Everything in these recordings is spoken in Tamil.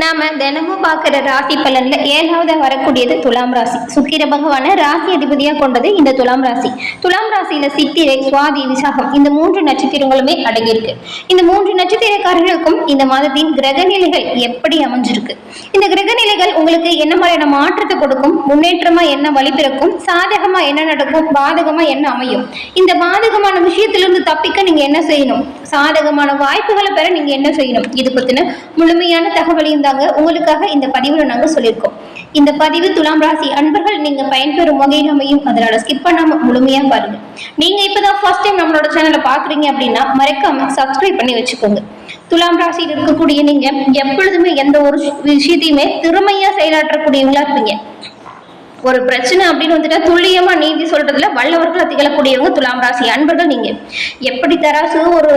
நாம தினமும் பார்க்குற ராசி பலன்ல ஏழாவது வரக்கூடியது துலாம் ராசி. சுக்கிர பகவான ராசி அதிபதியா கொண்டது இந்த துலாம் ராசி. துலாம் ராசியில சித்திரை சுவாதி விசாகம் இந்த மூன்று நட்சத்திரங்களுமே அடங்கியிருக்கு. இந்த மூன்று நட்சத்திரக்காரர்களுக்கும் இந்த மாதத்தின் கிரக நிலைகள் எப்படி அமைஞ்சிருக்கு? இந்த கிரக நிலைகள் உங்களுக்கு என்ன மாதிரியான மாற்றத்தை கொடுக்கும்? முன்னேற்றமா என்ன வழிபிறக்கும் சாதகமா என்ன நடக்கும்? பாதகமா என்ன அமையும்? இந்த பாதகமான விஷயத்திலிருந்து தப்பிக்க நீங்க என்ன செய்யணும்? சாதகமான வாய்ப்புகளை பெற நீங்க என்ன செய்யணும்? இது பத்தின முழுமையான தகவலையும் இருந்தாங்க உங்களுக்காக இந்த பதிவுல நாங்க சொல்லியிருக்கோம். இந்த பதிவு துலாம் ராசி அன்பர்கள் நீங்க பயன்பெறும் வகையில் அமையும். அதனால ஸ்கிப் பண்ணாம முழுமையா பாருங்க. நீங்க இப்பதான் ஃபர்ஸ்ட் டைம் நம்மளோட சேனலை பாக்குறீங்க அப்படின்னா மறக்காம சப்ஸ்கிரைப் பண்ணி வச்சுக்கோங்க. துலாம் ராசியில் இருக்கக்கூடிய நீங்க எப்பொழுதுமே எந்த ஒரு விஷயத்தையுமே திறமையா செயலாற்றக்கூடியவங்களா இருப்பீங்க. ஒரு பிரச்சனை அப்படின்னு வந்துட்டா துல்லியமா நீதி சொல்றதுல வல்லவர்கள் திகழக்கூடியவங்க துலாம் ராசி. அன்பர்கள் நீங்க. எப்படி தராசு ஒரு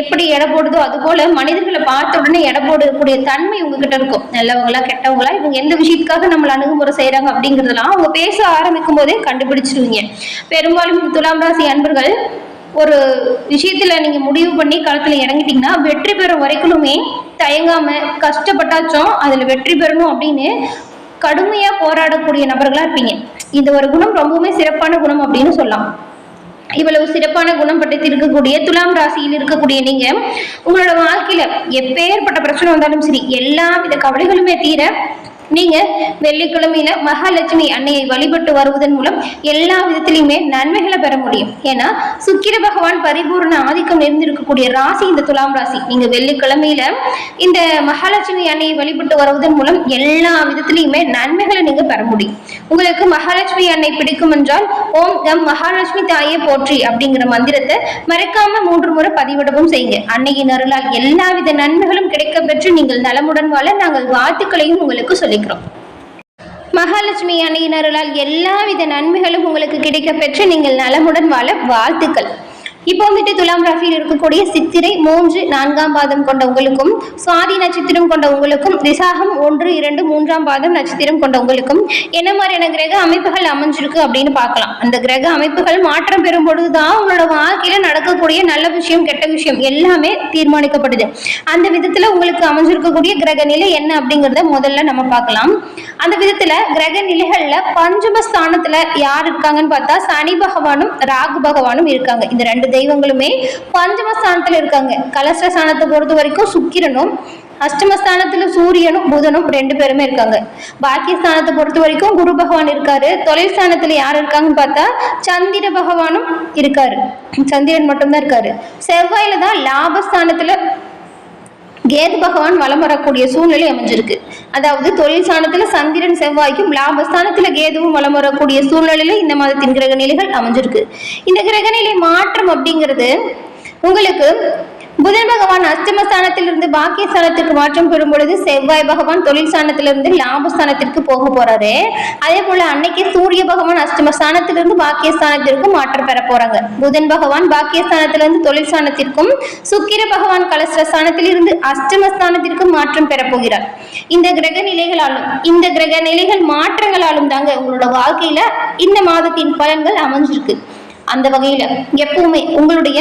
எப்படி எடை போடுதோ அது போல மனிதர்களை பார்த்த உடனே எடை போடக்கூடிய தன்மை உங்ககிட்ட இருக்கும். நல்லவங்களா கெட்டவங்களா இவங்க எந்த விஷயத்துக்காக நம்மள அணுகுமுறை செய்யறாங்க அப்படிங்கிறதெல்லாம் அவங்க பேச ஆரம்பிக்கும் போதே கண்டுபிடிச்சிருவீங்க. பெரும்பாலும் துலாம் ராசி அன்பர்கள் ஒரு விஷயத்துல நீங்க முடிவு பண்ணி களத்துல இறங்கிட்டீங்கன்னா வெற்றி பெறும் வரைக்குமே தயங்காம கஷ்டப்பட்டாச்சும் அதுல வெற்றி பெறணும் அப்படின்னு கடுமையா போராடக்கூடிய நபர்களா இருப்பீங்க. இந்த ஒரு குணம் ரொம்பவுமே சிறப்பான குணம் அப்படின்னு சொல்லலாம். இவ்வளவு சிறப்பான குணம் படுத்தி இருக்கக்கூடிய துலாம் ராசியில் இருக்கக்கூடிய நீங்க உங்களோட வாழ்க்கையில எப்பேற்பட்ட பிரச்சனை வந்தாலும் சரி எல்லா வித கவலைகளுமே தீர நீங்க வெள்ளிக்கிழமையில மகாலட்சுமி அன்னையை வழிபட்டு வருவதன் மூலம் எல்லா விதத்திலையுமே நன்மைகளை பெற முடியும். ஏன்னா சுக்கிர பகவான் பரிபூர்ண ஆதிக்கம் இருந்திருக்கக்கூடிய ராசி இந்த துலாம் ராசி. நீங்க வெள்ளிக்கிழமையில இந்த மகாலட்சுமி அன்னையை வழிபட்டு வருவதன் மூலம் எல்லா விதத்திலையுமே நன்மைகளை நீங்க பெற முடியும். உங்களுக்கு மகாலட்சுமி அன்னை பிடிக்கும் என்றால் ஓம் கம் மகாலட்சுமி தாயை போற்றி அப்படிங்கிற மந்திரத்தை மறக்காம மூன்று முறை பதிவிடவும் செய்யுங்க. அன்னையின் அருளால் எல்லாவித நன்மைகளும் கிடைக்க பெற்று நீங்கள் நலமுடன் வாழ நாங்கள் வாழ்த்துக்களையும் உங்களுக்கு சொல்லி சொல்லிக்கிறோம் மகாலட்சுமி அன்னையின் அருளால் எல்லாவித நன்மைகளும் உங்களுக்கு கிடைக்க பெற்று நீங்கள் நலமுடன் வாழ வாழ்த்துக்கள். இப்போ வந்துட்டு துலாம் ராசியில் இருக்கக்கூடிய சித்திரை மூன்று நான்காம் பாதம் கொண்ட உங்களுக்கும் சுவாதி நட்சத்திரம் கொண்ட உங்களுக்கும் விசாகம் ஒன்று இரண்டு மூன்றாம் பாதம் நட்சத்திரம் கொண்ட உங்களுக்கும் என்ன மாதிரியான கிரக அமைப்புகள் அமைஞ்சிருக்கு அப்படின்னு பார்க்கலாம். அந்த கிரக அமைப்புகள் மாற்றம் பெறும் பொழுதுதான் உங்களோட வாழ்க்கையில நடக்கக்கூடிய நல்ல விஷயம் கெட்ட விஷயம் எல்லாமே தீர்மானிக்கப்படுது. அந்த விதத்துல உங்களுக்கு அமைஞ்சிருக்கக்கூடிய கிரக நிலை என்ன அப்படிங்கறத முதல்ல நம்ம பார்க்கலாம். அந்த விதத்துல கிரக நிலைகள்ல பஞ்சம ஸ்தானத்துல யார் இருக்காங்கன்னு பார்த்தா சனி பகவானும் ராகு பகவானும் இருக்காங்க. இந்த ரெண்டு தெய்வங்களுமே பஞ்சமஸ்தானத்தில் இருக்காங்க. கலசஸ்தானத்தை பொறுத்த வரைக்கும் சுக்கிரனும் அஷ்டமஸ்தானத்துல சூரியனும் புதனும் ரெண்டு பேருமே இருக்காங்க. பாக்கிய ஸ்தானத்தை பொறுத்த வரைக்கும் குரு பகவான் இருக்காரு. தொழில் ஸ்தானத்துல யார் இருக்காங்கன்னு பார்த்தா சந்திர பகவானும் இருக்காரு. சந்திரன் மட்டும்தான் இருக்காரு. செவ்வாயில தான் லாபஸ்தானத்துல கேது பகவான் வலம் வரக்கூடிய சூழ்நிலை அமைஞ்சிருக்கு. அதாவது தொழில் ஸ்தானத்துல சந்திரன் செவ்வாய்க்கும் லாபஸ்தானத்துல கேதுவும் வலம் வரக்கூடிய சூழ்நிலையில இந்த மாதத்தின் கிரக நிலைகள் அமைஞ்சிருக்கு. இந்த கிரகநிலை மாற்றம் அப்படிங்கிறது உங்களுக்கு புதன் பகவான் அஷ்டமஸ்தானத்திலிருந்து பாக்கிய ஸ்தானத்திற்கு மாற்றம் பெறும் பொழுது செவ்வாய் பகவான் தொழில் ஸ்தானத்திலிருந்து லாபஸ்தானத்திற்கு போக போறாரு. அதே போல அன்னைக்கு சூரிய பகவான் அஷ்டமஸ்தானத்திலிருந்து பாக்கிய ஸ்தானத்திற்கு மாற்றம் பெற போறாங்க. புதன் பகவான் பாக்கிய ஸ்தானத்திலிருந்து தொழில் ஸ்தானத்திற்கும் சுக்கிர பகவான் கலஸ்ர ஸ்தானத்திலிருந்து அஷ்டமஸ்தானத்திற்கு மாற்றம் பெற போகிறார். இந்த கிரக நிலைகளாலும் இந்த கிரக நிலைகள் மாற்றங்களாலும் தாங்க உங்களோட வாழ்க்கையில இந்த மாதத்தின் பலன்கள் அமைஞ்சிருக்கு. அந்த வகையில எப்பவுமே உங்களுடைய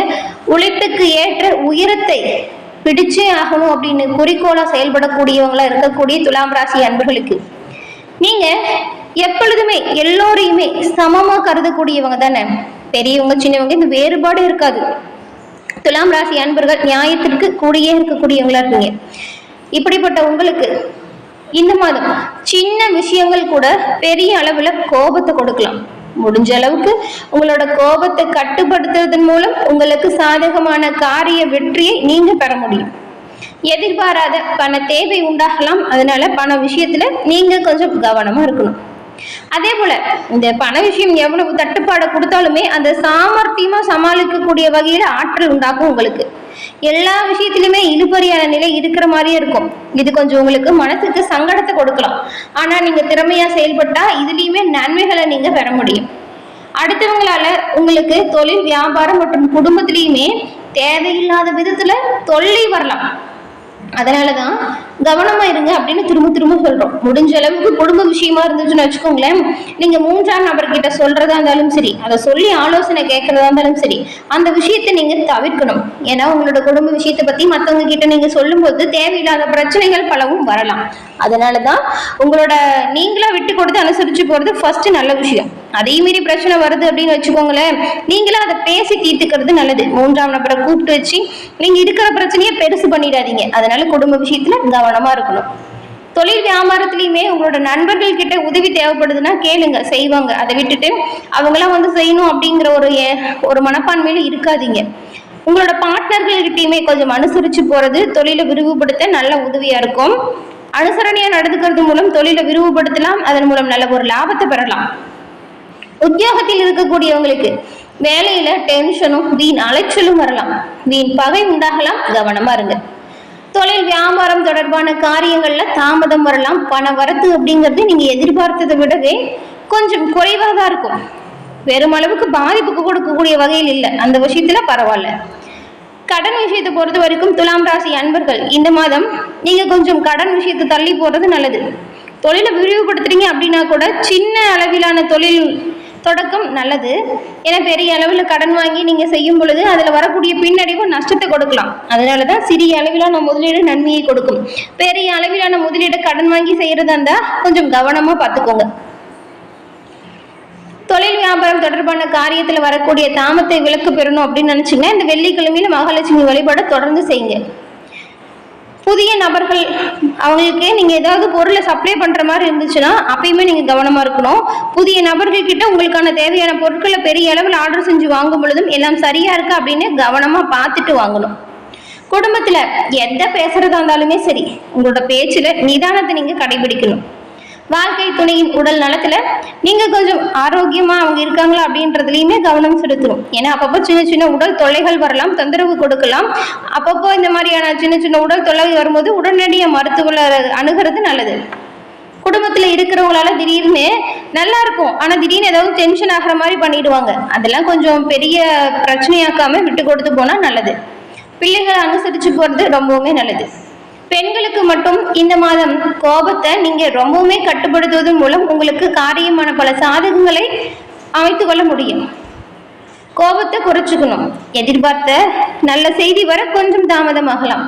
உழைப்புக்கு ஏற்ற உயரத்தை பிடிச்சே ஆகணும் அப்படின்னு குறிக்கோளா செயல்படக்கூடியவங்களா இருக்கக்கூடிய துலாம் ராசி அன்பர்களுக்கு. நீங்க எப்பொழுதுமே எல்லோரையுமே சமமா கருதக்கூடியவங்க தானே? பெரியவங்க சின்னவங்க இந்த வேறுபாடு இருக்காது. துலாம் ராசி அன்பர்கள் நியாயத்திற்கு கூடியே இருக்கக்கூடியவங்களா இருக்கீங்க. இப்படிப்பட்ட உங்களுக்கு இந்த மாதம் சின்ன விஷயங்கள் கூட பெரிய அளவுல கோபத்தை கொடுக்கலாம். முடிஞ்ச அளவுக்கு உங்களோட கோபத்தை கட்டுப்படுத்துவதன் மூலம் உங்களுக்கு சாதகமான காரிய வெற்றியை நீங்க பெற முடியும். எதிர்பாராத பண தேவை உண்டாகலாம். அதனால பண விஷயத்துல நீங்க கொஞ்சம் கவனமா இருக்கணும். அதே போல இந்த பண விஷயம் எவ்வளவு தட்டுப்பாடை கொடுத்தாலுமே அந்த சாமர்த்தியமா சமாளிக்கக்கூடிய வகையில ஆற்றல் உண்டாகும் உங்களுக்கு. எல்லா விஷயத்திலுமே இழுபறியான நிலை இருக்கிற மாதிரியே இருக்கும். இது கொஞ்சம் உங்களுக்கு மனசுக்கு சங்கடத்தை கொடுக்கலாம். ஆனா நீங்க திறமையா செயல்பட்டா இதுலயுமே நன்மைகளை நீங்க பெற முடியும். அடுத்தவங்களால உங்களுக்கு தொழில் வியாபாரம் மற்றும் குடும்பத்திலையுமே தேவையில்லாத விதத்துல தொல்லை வரலாம். அதனாலதான் கவனமா இருங்க அப்படின்னு திரும்ப திரும்ப சொல்றோம். முடிஞ்ச அளவுக்கு குடும்ப விஷயமா இருந்துச்சுன்னு வச்சுக்கோங்களேன். நீங்க மூன்றாம் நபர்கிட்ட சொல்றதா இருந்தாலும் சரி அதை சொல்லி ஆலோசனை கேட்கறதா இருந்தாலும் சரி அந்த விஷயத்தை நீங்க தவிர்க்கணும். ஏன்னா உங்களோட குடும்ப விஷயத்தை பத்தி மத்தவங்க கிட்ட நீங்க சொல்லும்போது தேவையில்லாத பிரச்சனைகள் பலவும் வரலாம். அதனாலதான் உங்களோட நீங்களா விட்டு கொடுத்து அனுசரிச்சு போறது ஃபர்ஸ்ட் நல்ல விஷயம். அதே மீறி பிரச்சனை வருது அப்படின்னு வச்சுக்கோங்களேன். நீங்களும் அதை பேசி தீர்த்துக்கிறது நல்லது. மூன்றாம் நபரை கூப்பிட்டு வச்சு நீங்க இருக்கிற பிரச்சனையை பெருசு பண்ணிடாதீங்க. அதனால குடும்ப விஷயத்துல கவனமா இருக்கணும். தொழில் வியாபாரத்திலயுமே உங்களோட நண்பர்கள் கிட்ட உதவி தேவைப்படுதுன்னா கேளுங்க செய்வாங்க. அதை விட்டுட்டு அவங்களாம் வந்து செய்யணும் அப்படிங்கிற ஒரு ஏ- ஒரு மனப்பான்மையில இருக்காதீங்க. உங்களோட பார்ட்னர்கள்கிட்டயுமே கொஞ்சம் அனுசரிச்சு போறது தொழிலை விரிவுபடுத்த நல்ல உதவியா இருக்கும். அனுசரணையா நடந்துக்கிறது மூலம் தொழிலை விரிவுபடுத்தலாம். அதன் மூலம் நல்ல ஒரு லாபத்தை பெறலாம். உத்தியோகத்தில் இருக்கக்கூடியவங்களுக்கு வேலையில டென்ஷனும் வீண் அலைச்சலும் வரலாம். வீண் பகை உண்டாகலாம். கவனமா இருங்க. தொழில் வியாபாரம் தொடர்பான காரியங்கள்ல தாமதம் வரலாம். பண வரத்து அப்படிங்கிறது நீங்க எதிர்பார்த்ததை விடவே கொஞ்சம் குறைவாக தான் இருக்கும். பெருமளவுக்கு பாதிப்புக்கு கொடுக்கக்கூடிய வகையில் இல்லை. அந்த விஷயத்துல பரவாயில்ல. கடன் விஷயத்தை பொறுத்த வரைக்கும் துலாம் ராசி அன்பர்கள் இந்த மாதம் நீங்க கொஞ்சம் கடன் விஷயத்தை தள்ளி போறது நல்லது. தொழிலை விரிவுபடுத்துறீங்க அப்படின்னா கூட சின்ன அளவிலான தொழில் தொடக்கம் நல்லது. ஏன்னா பெரிய அளவில் கடன் வாங்கி நீங்கள் செய்யும் பொழுது அதில் வரக்கூடிய பின்னடைவு நஷ்டத்தை கொடுக்கலாம். அதனால தான் சிறிய அளவிலான முதலீடு நன்மையை கொடுக்கும். பெரிய அளவிலான முதலீடு கடன் வாங்கி செய்கிறதா இருந்தால் கொஞ்சம் கவனமாக பார்த்துக்கோங்க. தொழில் வியாபாரம் தொடர்பான காரியத்தில் வரக்கூடிய தாமத்தை விளக்கு பெறணும் அப்படின்னு நினச்சிங்கன்னா இந்த வெள்ளிக்கிழமையில் மகாலட்சுமி வழிபாடு தொடர்ந்து செய்யுங்க. புதிய நபர்கள் அவங்களுக்கு நீங்கள் ஏதாவது பொருளை சப்ளை பண்ணுற மாதிரி இருந்துச்சுன்னா அப்பயுமே நீங்கள் கவனமாக இருக்கணும். புதிய நபர்கள் கிட்ட உங்களுக்கான தேவையான பொருட்களை பெரிய அளவில் ஆர்டர் செஞ்சு வாங்கும் பொழுதும் எல்லாம் சரியாக இருக்கா? அப்படின்னு கவனமாக பார்த்துட்டு வாங்கணும். குடும்பத்தில் எந்த பேசுகிறதா இருந்தாலுமே சரி உங்களோட பேச்சில் நிதானத்தை நீங்கள் கடைபிடிக்கணும். வாழ்க்கை துணையின் உடல் நலத்துல நீங்க கொஞ்சம் ஆரோக்கியமா அவங்க இருக்காங்களா அப்படின்றதுலயுமே கவனம் செலுத்தணும். ஏன்னா அப்பப்போ சின்ன சின்ன உடல் தொல்லைகள் வரலாம் தொந்தரவு கொடுக்கலாம். அப்பப்போ இந்த மாதிரியான சின்ன சின்ன உடல் தொல்லை வரும்போது உடனடியாக மருத்துவரை அணுகிறது நல்லது. குடும்பத்துல இருக்கிறவங்களால திடீர்னு நல்லா இருக்கும். ஆனா திடீர்னு ஏதாவது டென்ஷன் ஆகிற மாதிரி பண்ணிடுவாங்க. அதெல்லாம் கொஞ்சம் பெரிய பிரச்சனையாக்காம விட்டு கொடுத்து போனா நல்லது. பிள்ளைகளை அனுசரிச்சு போறது ரொம்பவுமே நல்லது. பெண்களுக்கு மட்டும் இந்த மாதம் கோபத்தை நீங்க ரொம்பவுமே கட்டுப்படுத்துவதன் மூலம் உங்களுக்கு காரியமான பல சாதகங்களை அமைத்து கொள்ள முடியும். கோபத்தை குறைச்சுக்கணும். எதிர்பார்த்த நல்ல செய்தி வர கொஞ்சம் தாமதமாகலாம்.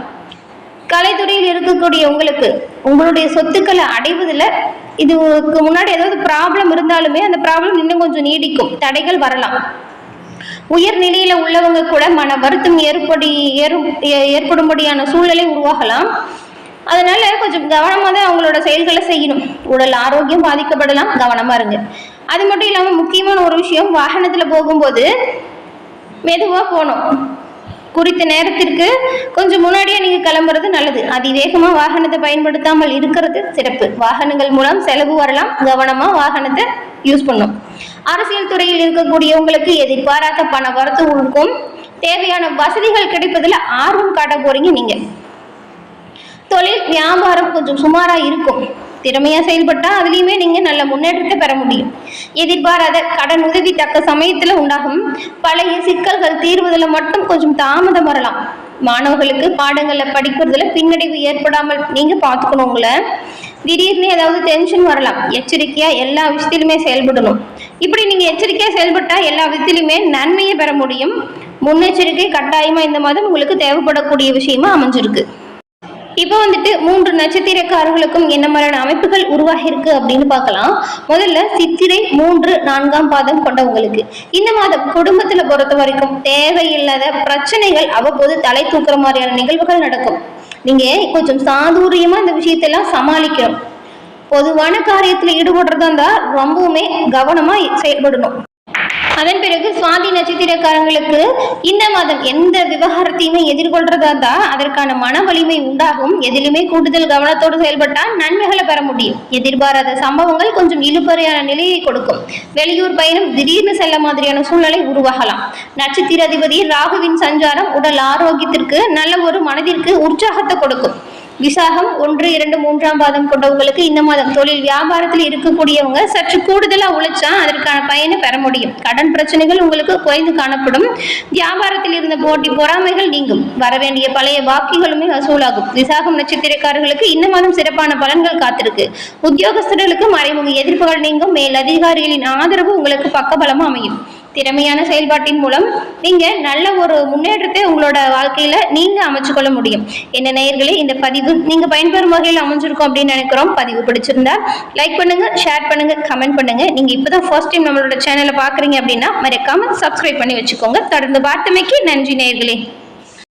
கலைத்துறையில் இருக்கக்கூடிய உங்களுக்கு உங்களுடைய சொத்துக்களை அடைவதில் இதுக்கு முன்னாடி ஏதாவது ப்ராப்ளம் இருந்தாலுமே அந்த ப்ராப்ளம் இன்னும் கொஞ்சம் நீடிக்கும். தடைகள் வரலாம். உயர் நிலையில உள்ளவங்க கூட மன வருத்தம் ஏற்படி ஏறும் ஏ- ஏற்படும்படியான சூழ்நிலை உருவாகலாம். அதனால கொஞ்சம் கவனமாக தான் அவங்களோட செயல்களை செய்யணும். உடல் ஆரோக்கியம் பாதிக்கப்படலாம். கவனமா இருங்க. அது மட்டும் இல்லாமல் முக்கியமான ஒரு விஷயம் வாகனத்தில் போகும்போது மெதுவாக போகணும். குறித்த நேரத்திற்கு கொஞ்சம் முன்னாடியே நீங்கள் கிளம்புறது நல்லது. அதிவேகமாக வாகனத்தை பயன்படுத்தாமல் இருக்கிறது சிறப்பு. வாகனங்கள் மூலம் செலவு வரலாம். கவனமாக வாகனத்தை யூஸ் பண்ணும் அரசியல் துறையில் இருக்கக்கூடியவங்களுக்கு எதிர்பாராத பண வரத்து தேவையான வசதிகள் கிடைப்பதில் ஆர்வம் காட்ட போறீங்க நீங்க. தொழில் வியாபாரம் கொஞ்சம் சுமாரா இருக்கும். திறமையா செயல்பட்டா அதுலயுமே நீங்க நல்ல முன்னேற்றத்தை பெற முடியும். எதிர்பாராத கடன் உதவி தக்க சமயத்துல உண்டாகும். பழைய சிக்கல்கள் தீர்வதில் மட்டும் கொஞ்சம் தாமதம் வரலாம். மாணவர்களுக்கு பாடங்களை படிக்கிறதுல பின்னடைவு ஏற்படாமல் நீங்க பார்த்துக்கணும் உங்களை. திடீர்னு ஏதாவது டென்ஷன் வரலாம். எச்சரிக்கையா எல்லா விஷயத்திலுமே செயல்படணும். இப்படி நீங்க எச்சரிக்கையா செயல்பட்டா எல்லா விதத்திலுமே நன்மையை பெற முடியும். முன்னெச்சரிக்கை கட்டாயமா இந்த மாதம் உங்களுக்கு தேவைப்படக்கூடிய விஷயமா அமைஞ்சிருக்கு. இப்போ வந்துட்டு மூன்று நட்சத்திரக்காரர்களுக்கும் என்ன மாதிரியான அமைப்புகள் உருவாகிருக்கு அப்படின்னு பார்க்கலாம். முதல்ல சித்திரை மூன்று நான்காம் பாதம் கொண்டவங்களுக்கு. இந்த மாதம் குடும்பத்துல பொறுத்த வரைக்கும் தேவையில்லாத பிரச்சனைகள் அவ்வப்போது தலை தூக்குற மாதிரியான நிகழ்வுகள் நடக்கும். நீங்க கொஞ்சம் சாதுரியமா இந்த விஷயத்தெல்லாம் சமாளிக்கணும். பொதுவான காரியத்தில் ஈடுபடுறதா இருந்தால் ரொம்பவுமே கவனமா செயல்படணும். அதன் பிறகு சுவாதி நட்சத்திரக்காரங்களுக்கு இந்த மாதம் எந்த விவகாரத்தையுமே எதிர்கொள்றதா தான் அதற்கான மன வலிமை உண்டாகும். எதிலுமே கூடுதல் கவனத்தோடு செயல்பட்டால் நன்மைகளை பெற முடியும். எதிர்பாராத சம்பவங்கள் கொஞ்சம் இழுபறையான நிலையை கொடுக்கும். வெளியூர் பயணம் திடீர்னு செல்ல மாதிரியான சூழ்நிலை உருவாகலாம். நட்சத்திர அதிபதி ராகுவின் சஞ்சாரம் உடல் ஆரோக்கியத்திற்கு நல்ல ஒரு மனதிற்கு உற்சாகத்தை கொடுக்கும். விசாகம் ஒன்று இரண்டு மூன்றாம் பாதம் கொண்டவங்களுக்கு இந்த மாதம் தொழில் வியாபாரத்தில் இருக்கக்கூடியவங்க சற்று கூடுதலா உழைச்சா அதற்கான பயனை பெற முடியும். கடன் பிரச்சனைகள் உங்களுக்கு குறைந்து காணப்படும். வியாபாரத்தில் இருந்த போட்டி பொறாமைகள் நீங்கும். வரவேண்டிய பழைய பாக்கிகளுமே வசூலாகும். விசாகம் நட்சத்திரக்காரர்களுக்கு இந்த மாதம் சிறப்பான பலன்கள் காத்திருக்கு. உத்தியோகஸ்தர்களுக்கு மறைமுக எதிர்ப்புகள் நீங்கும். மேல் அதிகாரிகளின் ஆதரவு உங்களுக்கு பக்கபலமா அமையும். திறமையான செயல்பாட்டின் மூலம் நீங்கள் நல்ல ஒரு முன்னேற்றத்தை உங்களோட வாழ்க்கையில் நீங்கள் அமைச்சு கொள்ள முடியும். என்ன நேயர்களே இந்த பதிவு நீங்கள் பயன்பெறும் வகையில் அமைஞ்சிருக்கும் அப்படின்னு நினைக்கிறோம். பதிவு பிடிச்சிருந்தா லைக் பண்ணுங்கள் ஷேர் பண்ணுங்கள் கமெண்ட் பண்ணுங்கள் நீங்கள் இப்போ தான் ஃபர்ஸ்ட் டைம் நம்மளோட சேனலை பார்க்குறீங்க அப்படின்னா மறக்காமல் சப்ஸ்கிரைப் பண்ணி வச்சுக்கோங்க. தொடர்ந்து பார்த்தமைக்கு நன்றி நேயர்களே.